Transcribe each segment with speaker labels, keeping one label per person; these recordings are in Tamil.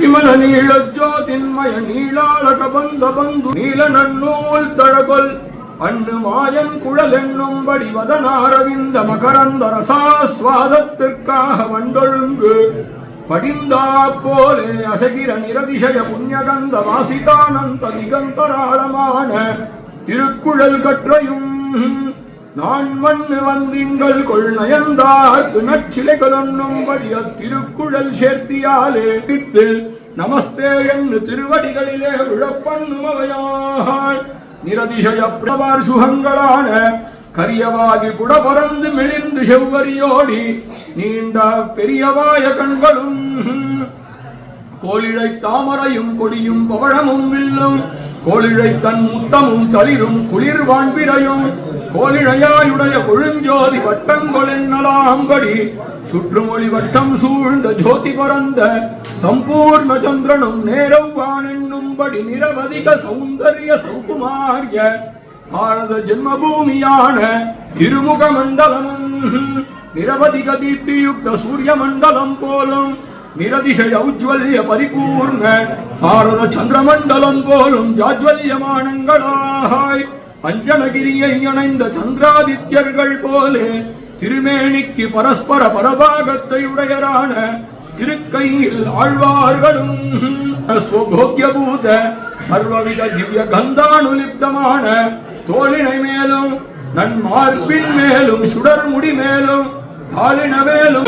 Speaker 1: ವಿಮಲ ನೀಳ ಜ್ಯೋತಿನ್ಮಯ ನೀಳಾಳಕ ಬಂದ ಬಂದು ನೀಲ ನನ್ನೂಲ್ ತಳಗೊಲ್ அண்ணு மாயன் குழல் என்னும்படி வதனாரவிந்த மகரந்த ரசாஸ்வாதத்திற்காக வண்டொழுங்கு படிந்தா போலே அசகிர நிரதிசய புண்ணியகந்த வாசிதானந்த நிகந்தராளமான திருக்குழல் கற்றையும் நான் மண்ணு வந்திங்கள் கொள் நயந்தார்க்கு நச்சிலைகள் என்னும்படி அத்திருக்குழல் சேர்த்தியாலே தித்து நமஸ்தே என்று திருவடிகளிலே விழப்பண்ணுமவையாள் நிரதிசய பிரபார் சுகங்களான கரியவாகி குட பறந்து மெலிந்து செவ்வரியோடி நீண்ட பெரியவாய கண்களும். கோழிழை தாமரையும் கொடியும் பவழமும் வில்லும். கோழிழை தன் முத்தமும் தளிரும் குளிர் வான்பிரையும் கோழிழையாயுடைய கொழுஞ்சோதி வட்டங்கொளென்னலாம்படி சுற்றுமொழி வட்டம் சூழ்ந்த ஜோதி பரந்த சம்பூர்ண சந்திரனும் நேரவான் என்னும்படி நிரவதிக சௌந்தரிய சௌகுமாரிய பாரத ஜென்மபூமியான திருமுக மண்டலமும் நிரவதிக தீப்தியுக்த சூரிய மண்டலம் போலும் நிரதிசய உஜ்வல்ய பரிபூர்ண பாரத சந்திரமண்டலம் போலும் ஜாஜ்வல்யமானங்களாய் அஞ்சனகிரியை இணைந்த சந்திராதித்யர்கள் போலே திருமேனிக்கு பரஸ்பர பரபாகத்தை உடையரான திருக்கையில் ஆழ்வார்களும் சுபோக்கியபூத சர்வவித திவ்ய கந்தானுலிப்தமான தோளினை மேலும் நன்மார்பின் மேலும் சுடர் முடி மேலும் தாளின மேலும்.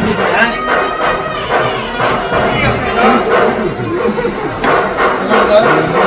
Speaker 2: Thank you.